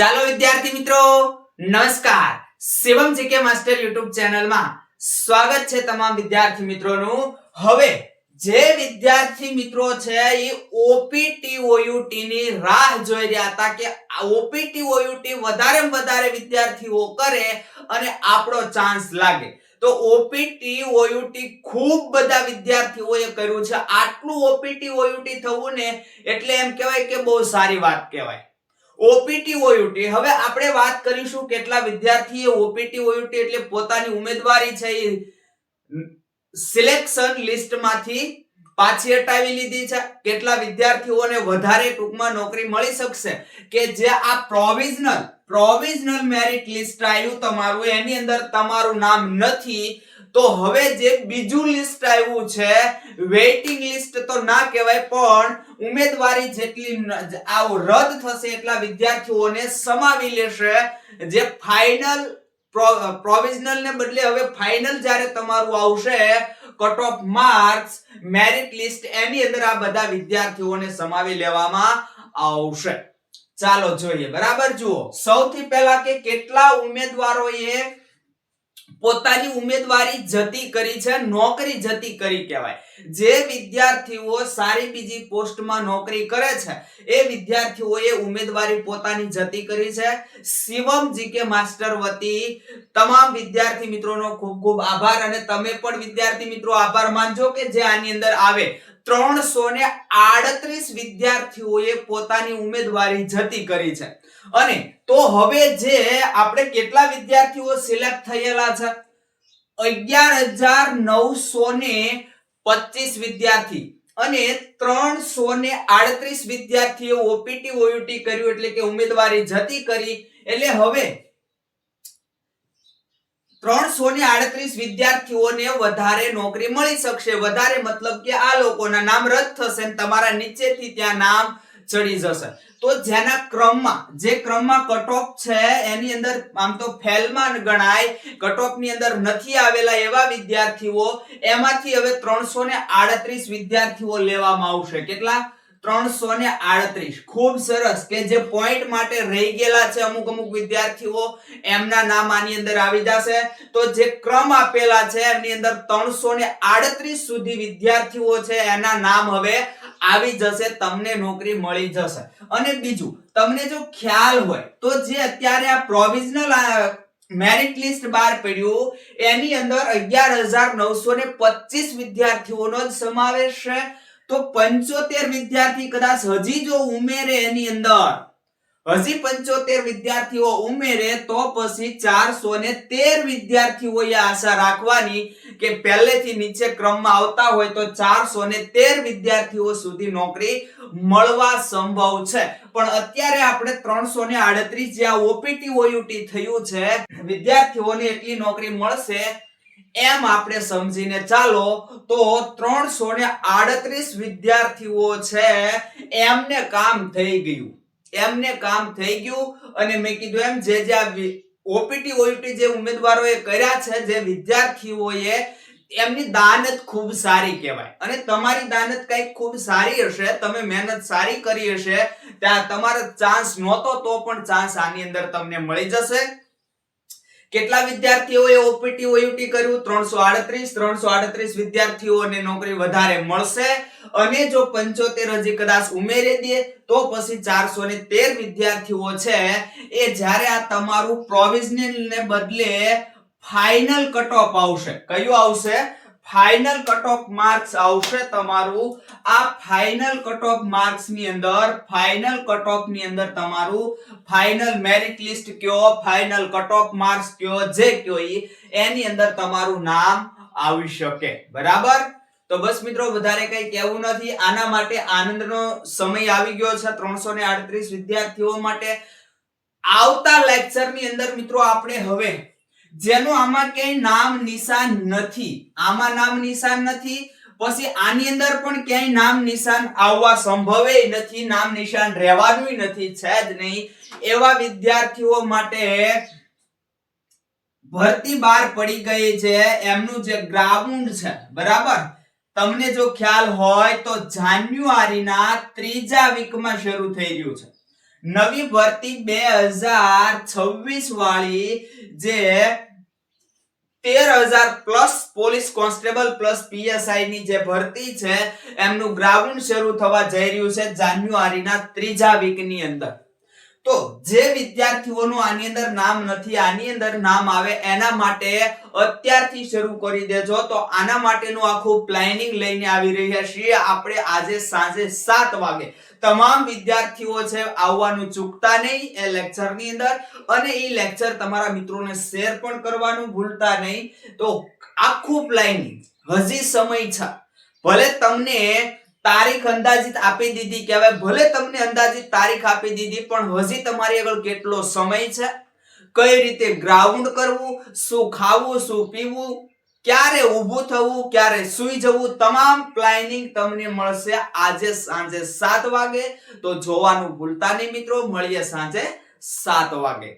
ચાલો વિદ્યાર્થી મિત્રો, નમસ્કાર. શિવમ જીકે માસ્ટર યુટ્યુબ ચેનલમાં સ્વાગત છે તમામ વિદ્યાર્થી મિત્રોનું. હવે જે વિદ્યાર્થી મિત્રો છે એ ઓપીટી ઓયુટી ની રાહ જોઈ રહ્યા હતા કે ઓપીટી ઓયુટી વધારે વધારે વિદ્યાર્થીઓ કરે અને આપણો ચાન્સ લાગે. તો ઓપીટી ઓયુટી ખૂબ બધા વિદ્યાર્થીઓએ કર્યું છે. આટલું ઓપીટી ઓયુટી થવું ને એટલે એમ કહેવાય કે બહુ સારી વાત કહેવાય. ઓપીટી ઓયુટી હવે આપણે વાત કરીશું કેટલા વિદ્યાર્થીએ ઓપીટી ઓયુટી એટલે પોતાની ઉમેદવારી છે એ સિલેક્શન લિસ્ટમાંથી પાછી હટાવી લીધી છે. કેટલા વિદ્યાર્થીઓને વધારે ટૂંકમાં નોકરી મળી શકશે કે જે આ પ્રોવિઝનલ પ્રોવિઝનલ મેરિટ લિસ્ટ આવ્યું તમારું, એની અંદર તમારું નામ નથી તો હવે જે બીજું લિસ્ટ આવ્યું છે વેઇટિંગ લિસ્ટ તો ના કહેવાય, પણ ઉમેદવારી જેટલી આવ રદ થશે એટલા વિદ્યાર્થીઓને સમાવી લેશે. જે ફાઇનલ પ્રોવિઝનલ ને બદલે હવે ફાઇનલ જ્યારે તમારું આવશે cut off marks merit list એની અંદર આ બધા વિદ્યાર્થીઓને સમાવી લેવામાં આવશે. ચાલો જોઈએ, બરાબર જુઓ. સૌથી પહેલા કે કેટલા ઉમેદવારોએ પોતાની ઉમેદવારી જતી કરી છે, નોકરી જતી કરી કહેવાય. જે વિદ્યાર્થીઓ સારી બીજી પોસ્ટમાં નોકરી કરે છે, એ વિદ્યાર્થીઓએ ઉમેદવારી પોતાની જતી કરી છે. શિવમ જીકે માસ્ટર વતી, તમામ વિદ્યાર્થી મિત્રોનો ખૂબ ખૂબ આભાર અને તમે પણ વિદ્યાર્થી મિત્રો આભાર માનજો કે જે આની અંદર આવે. ત્રણસો ને આડત્રીસ વિદ્યાર્થીઓએ પોતાની ઉમેદવારી જતી કરી છે. અને તો હવે જે આપણે કેટલા વિદ્યાર્થીઓ સિલેક્ટ થયેલા છે? અગિયાર હજાર નવસો ને પચીસ વિદ્યાર્થી અને ત્રણસો ને આડત્રીસ વિદ્યાર્થીઓ ઓપીટી ઓયુટી કર્યું એટલે કે ઉમેદવારી જતી કરી. એટલે હવે ત્રણસો ને આડત્રીસ વિદ્યાર્થીઓને વધારે નોકરી મળી શકશે. વધારે મતલબ કે આ લોકોના નામ રદ થશે અને તમારા નીચેથી ત્યાં નામ ચડી જશે. તો જેના ક્રમમાં, જે ક્રમમાં કટ ઓફ છે, એની અંદર આમ તો ફેલમાં ગણાય કટ ઓફની અંદર નથી આવેલા એવા વિદ્યાર્થીઓ, એમાંથી હવે ત્રણસો ને આડત્રીસ વિદ્યાર્થીઓ લેવામાં આવશે. કેટલા? ત્રણસો ને આડત્રીસ. ખૂબ સરસ કે જે પોઈન્ટ માટે રહી ગયેલા છે અમુક અમુક વિદ્યાર્થીઓ, એમના નામ આની અંદર આવી જશે. તો જે ક્રમ આપેલા છે, એમની અંદર ત્રણસો ને આડત્રીસ સુધી વિદ્યાર્થીઓ છે, એના નામ હવે આવી જશે, તમને નોકરી મળી જશે. અને બીજું, તમને જો ખ્યાલ હોય, તો જે અત્યારે આ પ્રોવિઝનલ મેરિટ લિસ્ટ બહાર પડ્યું, એની અંદર અગિયાર હજાર નવસો ને પચીસ વિદ્યાર્થીઓનો જ સમાવેશ છે. તો પંચોતેર વિદ્યાર્થી કદાચ હજી જો ઉમેરે એની અંદર, હજી પંચોતેર વિદ્યાર્થીઓ ઉમેરે તો પછી ચારસો ને તેર વિદ્યાર્થીઓએ આશા રાખવાની કે પહેલેથી નીચે ક્રમમાં આવતા હોય તો ચારસો ને તેર વિદ્યાર્થીઓ સુધી નોકરી મળવા સંભવ છે. પણ અત્યારે આપણે ત્રણસો ને આડત્રીસ જે આ ઓપીટી ઓયુટી થયું છે, વિદ્યાર્થીઓને એટલી નોકરી મળશે એમ આપણે સમજીને ચાલો તો ત્રણસો ને આડત્રીસ વિદ્યાર્થીઓ છે, એમને કામ થઈ ગયું. એમને કામ થઈ ગયું અને મેં કીધું એમ જે જે ઓપીટી ઓયુટી જે ઉમેદવારોએ કર્યા છે, જે વિદ્યાર્થીઓએ, એમની દાનત ખૂબ સારી કહેવાય. અને તમારી દાનત કંઈક ખૂબ સારી હશે, તમે મહેનત સારી કરી હશે, ત્યાં તમારો ચાન્સ નહોતો, તો પણ ચાન્સ આની અંદર તમને મળી જશે. કેટલા વિદ્યાર્થીઓએ ઓપીટી ઓયુટી કર્યું? ત્રણસો આડત્રીસ. ત્રણસો આડત્રીસ વિદ્યાર્થીઓને નોકરી વધારે મળશે. અને જો પંચોતેર હજી કદાચ ઉમેરી દે, તો પછી ચારસો ને તેર વિદ્યાર્થીઓ છે એ જ્યારે આ તમારું પ્રોવિઝનલ ને બદલે ફાઇનલ કટ ઓફ આવશે. કયું આવશે? ફાઇનલ કટ ઓફ માર્ક્સ આવશે તમારું. આ ફાઇનલ કટ ઓફ માર્ક્સની અંદર ફાઇનલ કટ ઓફની અંદર તમારું ફાઇનલ મેરિટ લિસ્ટ કયો ફાઇનલ કટ ઓફ માર્ક્સ કયો, જે કયો એની અંદર તમારું નામ આવી શકે. બરાબર? તો બસ મિત્રો, વધારે કઈ કહેવું નથી. આના માટે આનંદનો સમય આવી ગયો છે ત્રણસો ને આડત્રીસ વિદ્યાર્થીઓ માટે. આવતા લેક્ચરની અંદર મિત્રો, આપણે હવે જેનું આમાં ક્યાંય નામ નિશાન નથી. આમાં નામ નિશાન નથી, પછી આની અંદર પણ ક્યાંય નામ નિશાન આવવા સંભવે નથી, નામ નિશાન રહેવાનું નથી, છે જ નહીં. એવા વિદ્યાર્થીઓ માટે ભરતી બહાર પડી ગઈ છે, એમનું જે ગ્રાઉન્ડ છે, બરાબર? તમને જો ખ્યાલ હોય તો જાન્યુઆરીના ત્રીજા વીકમાં શરૂ થઈ રહ્યું છે. નવી ભરતી બે હજાર છવ્વીસ વાળી જે તેર હજાર plus police constable plus PSI ની જે ભરતી છે, એમનું ગ્રાઉન્ડ શરૂ થવા જઈ રહ્યું છે જાન્યુઆરીના ત્રીજા વીકની અંદર. તો જે વિદ્યાર્થીઓનું આની અંદર નામ નથી, આની અંદર નામ આવે એના માટે અત્યારથી શરૂ કરી દેજો. તો આના માટેનું આખું પ્લાનિંગ લઈને આવી રહ્યા છીએ. આપણે આજે સાંજે સાત વાગે તમામ વિદ્યાર્થીઓ છે, આવવાનું ચૂકતા નહીં એ લેક્ચરની અંદર. અને એ લેક્ચર તમારા મિત્રોને શેર પણ કરવાનું ભૂલતા નહીં. તો આખું પ્લાનિંગ હજી સમય છે. ભલે તમને તારીખ અંદાજિત આપી દીધી કે હવે ભલે તમને અંદાજિત તારીખ આપી દીધી, પણ હજી તમારી આગળ કેટલો સમય છે? કઈ રીતે ગ્રાઉન્ડ કરવું, શું ખાવું, શું પીવું? ક્યારે ઊભું થવું, ક્યારે સૂઈ જવું, તમામ પ્લાનિંગ તમને મળશે આજે સાંજે સાત વાગે. તો જોવાનું ભૂલતા નહીં મિત્રો, મળીએ સાંજે સાત વાગે.